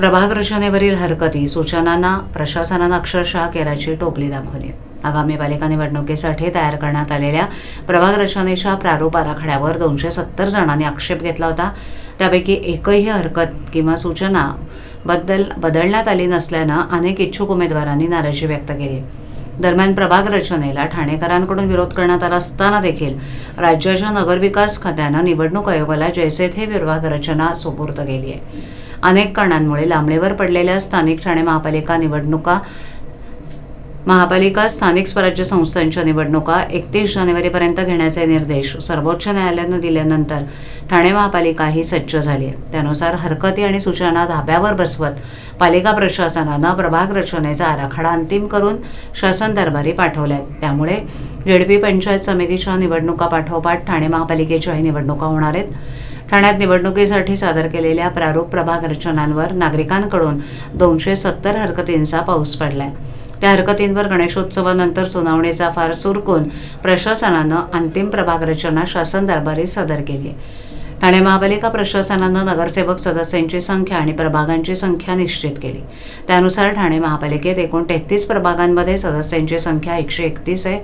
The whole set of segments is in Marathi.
प्रभाग रचनेवरील हरकती सूचनांना प्रशासनानं अक्षरशः केराची टोपली दाखवली. आगामी पालिका निवडणुकीसाठी तयार करण्यात आलेल्या प्रभाग रचनेच्या प्रारूप आराखड्यावर दोनशे सत्तर जणांनी आक्षेप घेतला होता. त्यापैकी एकही हरकत किंवा सूचना बद्दल बदलण्यात आली नसल्यानं अनेक इच्छुक उमेदवारांनी नाराजी व्यक्त केली. दरम्यान प्रभाग रचनेला ठाणेकरांकडून विरोध करण्यात आला असताना देखील राज्याच्या नगरविकास खात्यानं निवडणूक आयोगाला जैसे थे विभाग रचना सुपूर्त केली आहे. अनेक कारणांमुळे लांबणीवर पडलेल्या स्थानिक ठाणे महापालिका निवडणुका महापालिका स्थानिक स्वराज्य संस्थांच्या निवडणुका एकतीस जानेवारीपर्यंत घेण्याचे निर्देश सर्वोच्च न्यायालयानं दिल्यानंतर ठाणे महापालिका ही सज्ज झाली आहे. त्यानुसार हरकती आणि सूचना धाब्यावर बसवत पालिका प्रशासनानं प्रभाग रचनेचा आराखडा अंतिम करून शासन दरबारी पाठवल्या. त्यामुळे जेडपी पंचायत समितीच्या निवडणुका पाठोपाठ ठाणे महापालिकेच्याही निवडणुका होणार आहेत. ठाण्यात निवडणुकीसाठी सादर केलेल्या प्रारूप प्रभाग रचनांवर नागरिकांकडून दोनशे सत्तर हरकतींचा पाऊस पडलाय. त्या हरकतींवर गणेशोत्सवानंतर सुनावणीचा फार सुरकून प्रशासनानं अंतिम प्रभाग रचना शासन दरबारी सादर केली. आहे ठाणे महापालिका प्रशासनानं नगरसेवक सदस्यांची संख्या आणि प्रभागांची संख्या निश्चित केली. त्यानुसार ठाणे महापालिकेत एकूण तेहतीस प्रभागांमध्ये सदस्यांची संख्या एकशे एकतीस आहे.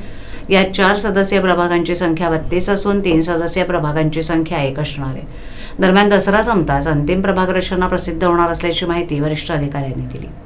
यात चार सदस्यीय प्रभागांची संख्या बत्तीस असून तीन सदस्यीय प्रभागांची संख्या एक असणार आहे. दरम्यान दसरा संपताच अंतिम प्रभाग रचना प्रसिद्ध होणार असल्याची माहिती वरिष्ठ अधिकाऱ्यांनी दिली.